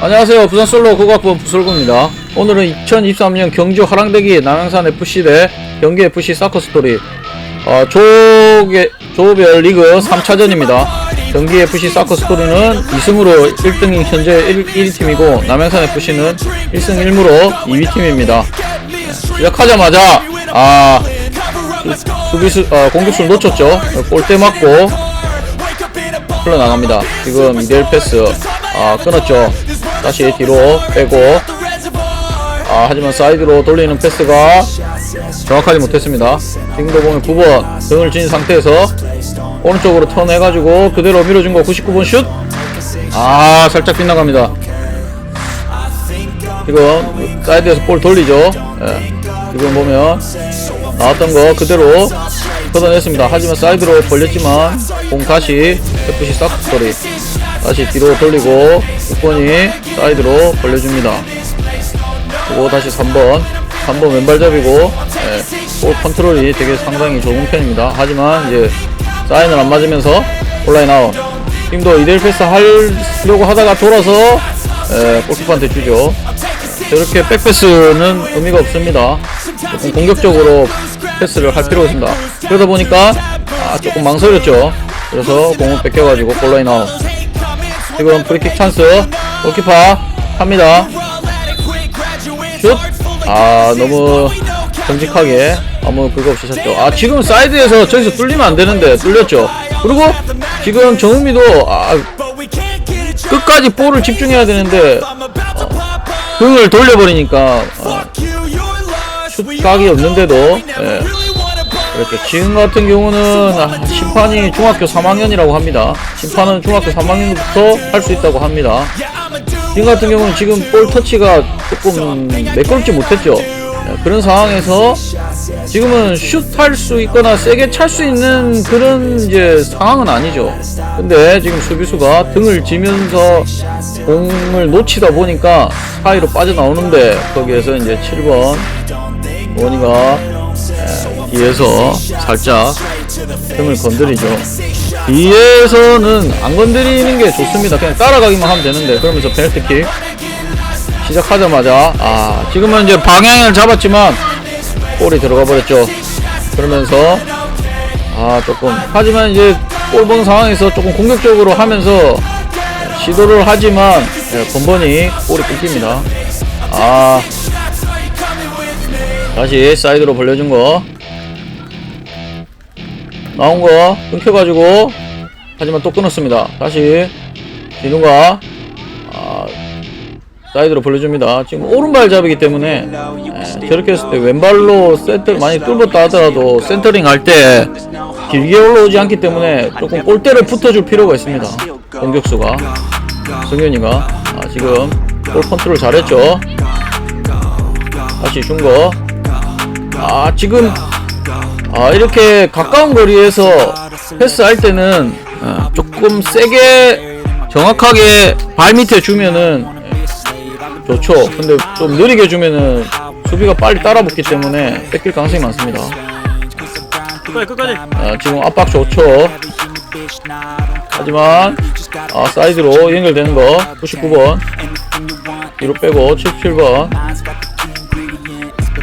안녕하세요. 부산 솔로 국악본 부설구입니다. 오늘은 2023년 경주 하랑대기 남양산 FC 대 경기 FC 사커 스토리 어, 조계, 조별 리그 3차전입니다. 경기 FC 사커 스토리는 2승으로 1등인 현재 1, 1위팀이고 남양산 FC는 1승 1무로 2위팀입니다. 시작하자마자 아 수- 수비수 어, 공격수를 놓쳤죠. 골대 맞고 흘러나갑니다. 지금 이델 패스 아 끊었죠. 다시 뒤로 빼고 아 하지만 사이드로 돌리는 패스가 정확하지 못했습니다. 지금도 보면 9번 등을 진 상태에서 오른쪽으로 턴해가지고 그대로 밀어준 거 99번 슛. 아 살짝 빗나갑니다. 지금 사이드에서 볼 돌리죠. 예. 지금 보면 나왔던 거 그대로 걷어냈습니다. 하지만 사이드로 벌렸지만 공 다시 FC 사크스토리 다시 뒤로 돌리고 6번이 사이드로 벌려줍니다. 그리고 다시 3번 3번 왼발잡이고 예, 볼 컨트롤이 되게 상당히 좋은 편입니다. 하지만 이제 사인을 안 맞으면서 온라인 아웃 지금도 이대일 패스 하려고 하다가 돌아서 예, 골키퍼한테 주죠. 저렇게 백패스는 의미가 없습니다. 조금 공격적으로 패스를 할 필요가 있습니다. 그러다 보니까 아, 조금 망설였죠. 그래서 공을 뺏겨가지고 골라인 아웃. 지금 프리킥 찬스 골키퍼 합니다. 슛! 아 너무 정직하게 아무 그거 없이 쳤죠. 아 지금 사이드에서 저기서 뚫리면 안 되는데 뚫렸죠. 그리고 지금 정우미도 아 끝까지 볼을 집중해야 되는데 등을 돌려버리니까 어, 슛 각이 없는데도 예. 그렇죠. 지금 같은 경우는 아, 심판이 중학교 3학년이라고 합니다. 심판은 중학교 3학년부터 할 수 있다고 합니다. 지금 같은 경우는 지금 볼 터치가 조금 매끄럽지 못했죠. 예, 그런 상황에서 지금은 슛 할 수 있거나 세게 찰 수 있는 그런 이제 상황은 아니죠. 근데 지금 수비수가 등을 지면서 공을 놓치다 보니까 사이로 빠져나오는데 거기에서 이제 7번 원이가 에, 뒤에서 살짝 등을 건드리죠. 뒤에서는 안 건드리는 게 좋습니다. 그냥 따라가기만 하면 되는데 그러면서 페널티킥 시작하자마자 아 지금은 이제 방향을 잡았지만 볼이 들어가 버렸죠. 그러면서 아 조금 하지만 이제 골 본 상황에서 조금 공격적으로 하면서 시도를 하지만 예, 번번이 볼이 끊깁니다. 아 다시 사이드로 벌려준 거 나온 거 끊겨가지고 하지만 또 끊었습니다. 다시 진우가 아, 사이드로 벌려줍니다. 지금 오른발 잡이기 때문에 에, 저렇게 했을 때 왼발로 센터 많이 뚫었다 하더라도 센터링 할 때 길게 올라오지 않기 때문에 조금 골대를 붙어줄 필요가 있습니다. 공격수가 승현이가 아, 지금 볼 컨트롤 잘했죠. 다시 준 거. 아 지금 아 이렇게 가까운 거리에서 패스할 때는 어, 조금 세게 정확하게 발 밑에 주면은 예, 좋죠. 근데 좀 느리게 주면은 수비가 빨리 따라붙기 때문에 뺏길 가능성이 많습니다. 끝까지 끝까지 아, 지금 압박 좋죠. 하지만 아, 사이드로 연결되는 거 99번 뒤로 빼고 77번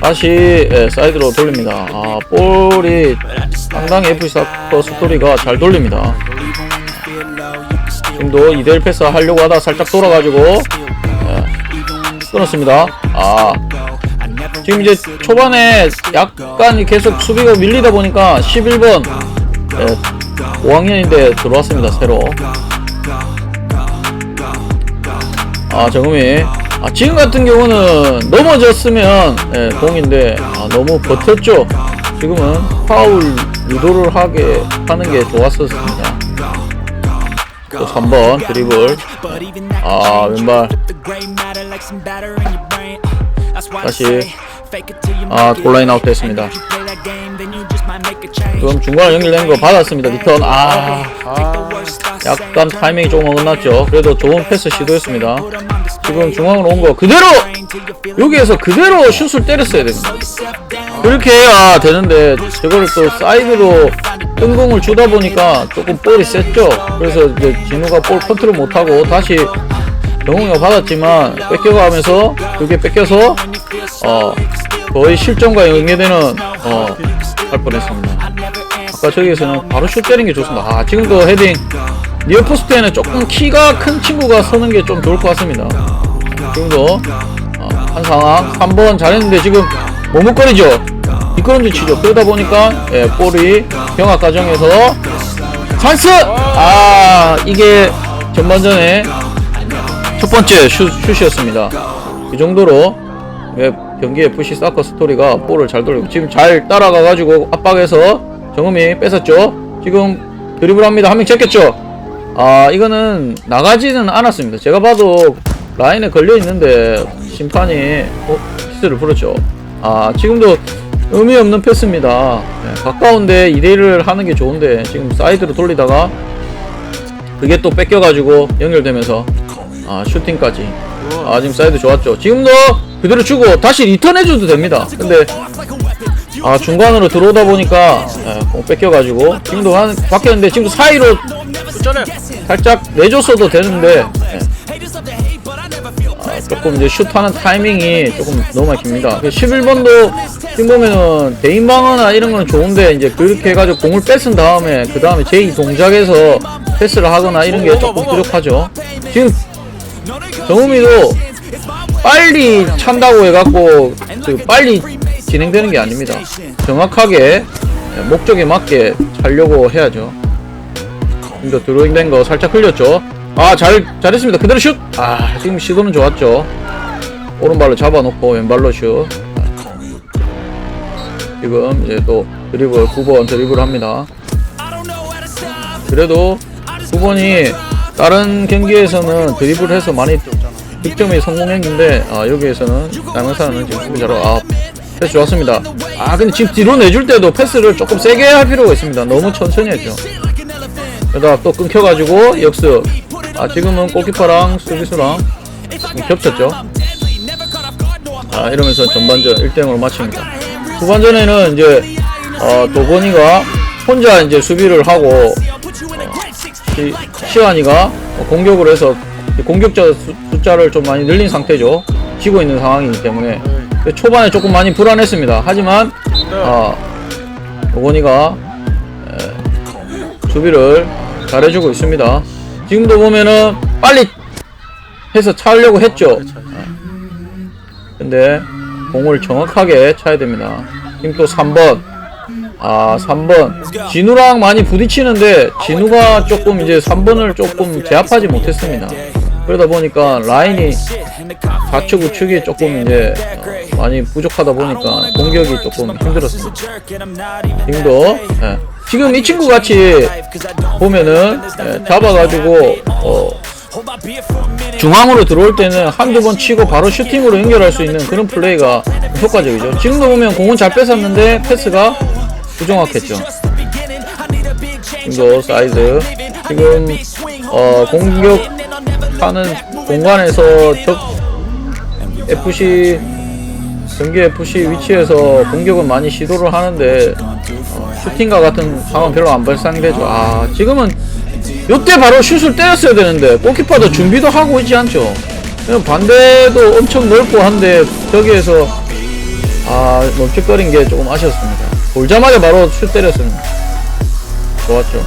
다시 예, 사이드로 돌립니다. 아, 볼이 상당히 FC 사커 스토리가 잘 돌립니다. 지금도 2대1 패스 하려고 하다 살짝 돌아가지고 예, 끊었습니다. 아, 지금 이제 초반에 약간 계속 수비가 밀리다 보니까 11번 예, 5학년인데 들어왔습니다 새로 아 정음이 아, 지금 같은 경우는 넘어졌으면 예, 공인데 아, 너무 버텼죠? 지금은 파울 유도를 하게 하는 게 좋았었습니다. 또 3번 드리블. 아 왼발. 다시. 아 골라인 아웃 됐습니다 지금 중간에 연결된 거 받았습니다 리턴. 아, 아. 약간 타이밍이 조금 어긋났죠. 그래도 좋은 패스 시도했습니다. 지금 중앙으로 온 거 그대로! 여기에서 그대로 슛을 때렸어야 됩니다. 그렇게 해야 되는데 저거를 또 사이드로 뜬공을 주다 보니까 조금 볼이 셌죠? 그래서 이제 진우가 볼 컨트롤 못하고 다시 정웅이가 받았지만 뺏겨가면서 그게 뺏겨서 어 거의 실점과 연계되는 어 할 뻔했습니다. 아까 저기에서는 바로 슛 때리는 게 좋습니다. 아 지금도 헤딩 니어 포스트에는 조금 키가 큰 친구가 서는 게 좀 좋을 것 같습니다. 지금도 어, 한 상황 3번 잘했는데 지금 머뭇거리죠. 미끄럼지 치죠. 그러다 보니까 예, 볼이 병합 과정에서 찬스! 아 이게 전반전에 첫 번째 슛, 슛이었습니다. 이 정도로 예, 경기 FC 사커 스토리가 볼을 잘 돌리고 지금 잘 따라가가지고 압박해서 정음이 뺏었죠. 지금 드리블합니다. 한 명 제꼈죠. 아 이거는 나가지는 않았습니다. 제가 봐도 라인에 걸려 있는데 심판이 어, 키스를 풀었죠. 아 지금도 의미 없는 패스입니다. 예, 가까운데 2대1을 하는 게 좋은데 지금 사이드로 돌리다가 그게 또 뺏겨가지고 연결되면서 아 슈팅까지 아 지금 사이드 좋았죠 지금도 그대로 주고 다시 리턴해줘도 됩니다. 근데 아 중간으로 들어오다 보니까 예, 공 뺏겨가지고 지금도 한 바뀌었는데 지금도 사이로 살짝 내줬어도 되는데 예. 아, 조금 이제 슛하는 타이밍이 조금 너무 막힙니다. 11번도 지금 보면은 대인방어나 이런 건 좋은데 이제 그렇게 해가지고 공을 뺏은 다음에 그 다음에 제2 동작에서 패스를 하거나 이런 게 조금 부족하죠. 지금 정우미도 빨리 찬다고 해갖고 그 빨리 진행되는 게 아닙니다 정확하게 목적에 맞게 차려고 해야죠 지금도 드로잉 된 거 살짝 흘렸죠. 아, 잘, 잘했습니다. 그대로 슛! 아, 지금 시도는 좋았죠. 오른발로 잡아놓고 왼발로 슛. 지금 이제 또 드리블, 9번 드리블 합니다. 그래도 9번이 다른 경기에서는 드리블 해서 많이 득점이 성공했는데, 아, 여기에서는 양현사는 지금 수비 잘하고, 아, 패스 좋았습니다. 아, 근데 지금 뒤로 내줄 때도 패스를 조금 세게 할 필요가 있습니다. 너무 천천히 했죠. 그러다가 또 끊겨가지고 역습 아 지금은 골키퍼랑 수비수랑 겹쳤죠 아 이러면서 전반전 1대0으로 마칩니다 후반전에는 이제 어, 도건이가 혼자 이제 수비를 하고 어, 시, 시환이가 공격을 해서 공격자 수- 숫자를 좀 많이 늘린 상태죠 지고 있는 상황이기 때문에 초반에 조금 많이 불안했습니다 하지만 아 도건이가 수비를 잘해주고 있습니다. 지금도 보면은 빨리 해서 차려고 했죠. 근데 공을 정확하게 차야 됩니다. 지금 또 3번. 아, 3번. 진우랑 많이 부딪히는데 진우가 조금 이제 3번을 조금 제압하지 못했습니다. 그러다 보니까 라인이 좌측 우측이 조금 이제 어, 많이 부족하다 보니까 공격이 조금 힘들었습니다. 지금도 예. 지금 이 친구 같이 보면은 예, 잡아가지고 어, 중앙으로 들어올 때는 한두 번 치고 바로 슈팅으로 연결할 수 있는 그런 플레이가 효과적이죠. 지금도 보면 공은 잘 뺏었는데 패스가 부정확했죠. 지금도 사이드 지금 어, 공격 하는 공간에서 적 FC 경기 FC 위치에서 공격은 많이 시도를 하는데 어, 슈팅과 같은 상황 별로 안 발생되죠. 아 지금은 요때 바로 슛을 때렸어야 되는데 골키퍼도 준비도 하고 있지 않죠. 반대도 엄청 넓고 한데 저기에서 아 멈칫거린 게 조금 아쉬웠습니다. 돌자마자 바로 슛 때렸습니다. 좋았죠.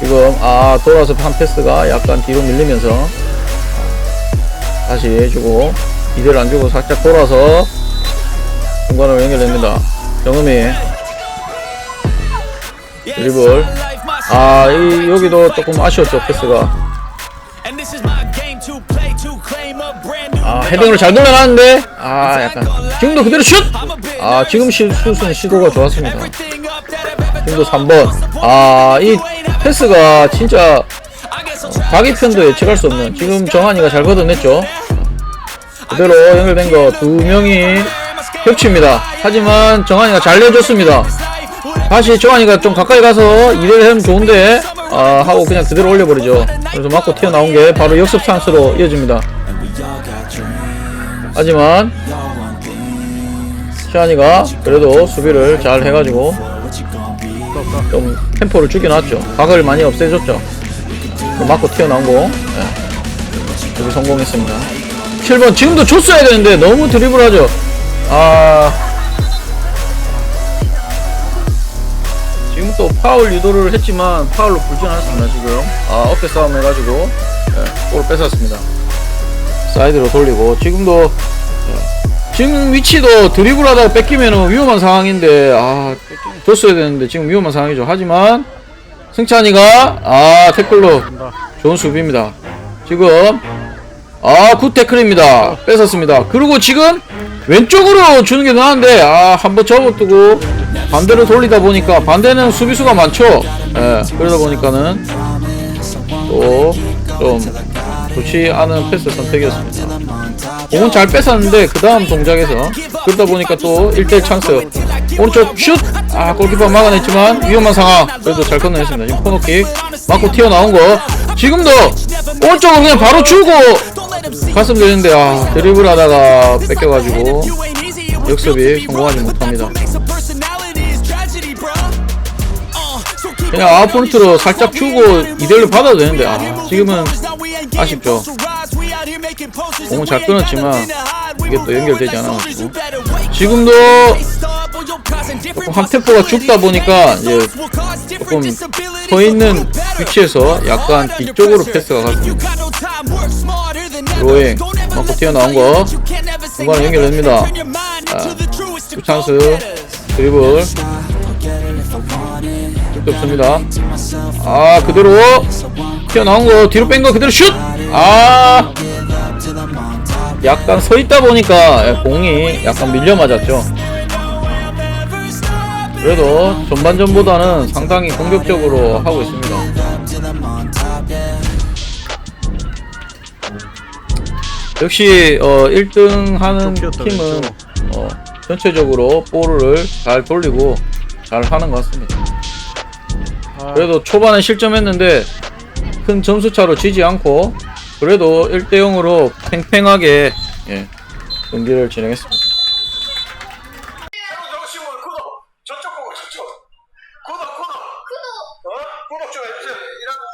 지금 아 돌아서 한 패스가 약간 뒤로 밀리면서 다시 해주고 이대를 안 주고 살짝 돌아서 공간으로 연결됩니다. 정음이. 드리블. 아 이, 여기도 조금 아쉬웠죠 패스가. 아 헤딩으로 잘 돌아가는데? 아 약간 지금도 그대로 슛! 아 지금 시, 슛은 시도가 좋았습니다. 지금도 3번. 아 이 패스가 진짜 어, 자기 편도 예측할 수 없는 지금 정한이가 잘 걷어냈죠. 그대로 연결된 거 두 명이 겹칩니다. 하지만 정한이가 잘 내줬습니다. 다시 정한이가 좀 가까이 가서 이대로 하면 좋은데 아 하고 그냥 그대로 올려버리죠. 그래서 맞고 튀어나온 게 바로 역습 찬스로 이어집니다. 하지만 시안이가 그래도 수비를 잘 해가지고 좀 템포를 죽여놨죠. 각을 많이 없애줬죠 맞고 튀어나온 거. 예. 여기 성공했습니다. 7번 지금도 줬어야 되는데 너무 드리블 하죠. 아. 지금 또 파울 유도를 했지만 파울로 불진 않았습니다 지금. 아 어깨 싸움 해가지고 예, 골을 뺏었습니다. 사이드로 돌리고 지금도 예, 지금 위치도 드리블 하다가 뺏기면 위험한 상황인데 아 줬어야 되는데 지금 위험한 상황이죠. 하지만 승찬이가 아 태클로 좋은 수비입니다. 지금 아굿 태클입니다. 뺏었습니다. 그리고 지금 왼쪽으로 주는 게 나은데 아 한번 접어두고 반대로 돌리다 보니까 반대는 수비수가 많죠? 예 그러다 보니까는 또좀 좋지 않은 패스 선택이었습니다. 공은 잘 뺏었는데 그 다음 동작에서 그러다 보니까 또 1대1 찬스 오른쪽 슛! 아 골키퍼 막아냈지만 위험한 상황. 그래도 잘 건너냈습니다. 지금 코너킥 맞고 튀어나온 거. 지금도 오른쪽으로 그냥 바로 주고 갔으면 되는데 아 드리블 하다가 뺏겨가지고 역습이 성공하지 못합니다. 그냥 아웃포인트로 살짝 주고 이대로 받아도 되는데 아 지금은 아쉽죠. 공은 잘 끊었지만 이게 또 연결되지 않아가지고. 지금도 한 템포가 죽다 보니까 이제 조금 서 있는 위치에서 약간 뒤쪽으로 패스가 갔습니다 로잉 맞고 튀어나온 거 중간에 연결됩니다. 아, 그 찬스 드리블. 없습니다. 아 그대로 튀어나온 거 뒤로 뺀 거 그대로 슛! 아. 약간 서 있다 보니까 공이 약간 밀려 맞았죠. 그래도 전반전보다는 상당히 공격적으로 하고 있습니다. 역시 어 1등 하는 팀은. 어, 전체적으로 볼을 잘 돌리고 잘 하는 것 같습니다. 아, 그래도 초반에 실점했는데 큰 점수 차로 지지 않고 그래도 1대 0으로 팽팽하게 예, 경기를 진행했습니다.